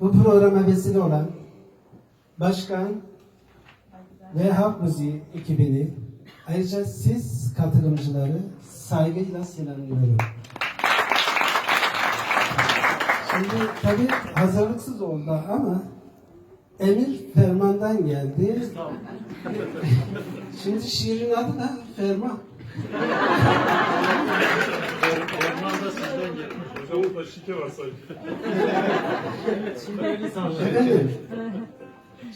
bu programa vesile olan başkan ve halk müziği ekibini ayrıca siz katılımcıları saygıyla selamlıyorum. Şimdi tabii hazırlıksız oldu ama emir fermandan geldi. Şimdi şiirin adı da ferman. Davut'la şike var sanki. Efendim,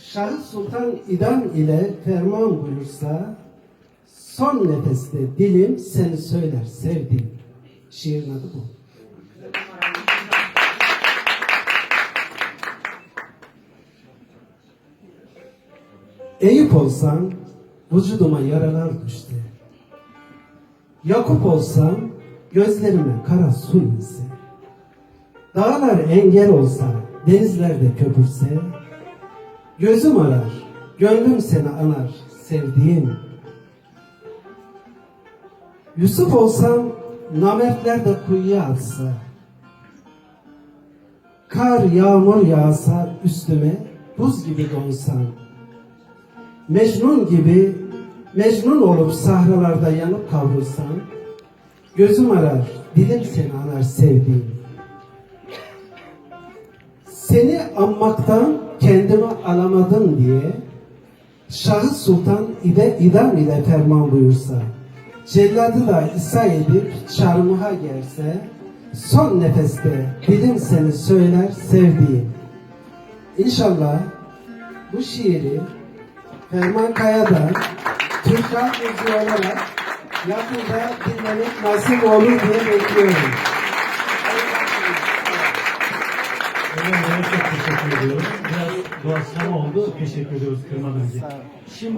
Şahı Sultan İdam ile ferman buyursa, son nefeste dilim seni söyler sevdiğim. Şiirin adı bu. Eyüp olsam vücuduma yaralar düştü. Yakup olsam gözlerime kara su inse. Dağlar engel olsa, denizlerde köpürse, gözüm arar, gönlüm seni anar, sevdiğim. Yusuf olsam, namertler de kuyuya atsa, kar yağmur yağsa üstüme, buz gibi donsam, Mecnun gibi, Mecnun olup sahralarda yanıp kavrulsam, gözüm arar, dilim seni anar sevdiğim. Seni anmaktan kendimi alamadım diye Şahı Sultan ide idam ile ferman buyursa Celladı da İsa edip çarmıha gelse Son nefeste dilim seni söyler sevdiğim İnşallah bu şiiri Ferman Kaya'dan Türk Halk Müziği olarak yakında dinlemek nasip olur diye bekliyorum. Ediyorum. Biraz doğaçlama oldu. Teşekkür ediyoruz kırmadığınız için. Şimdi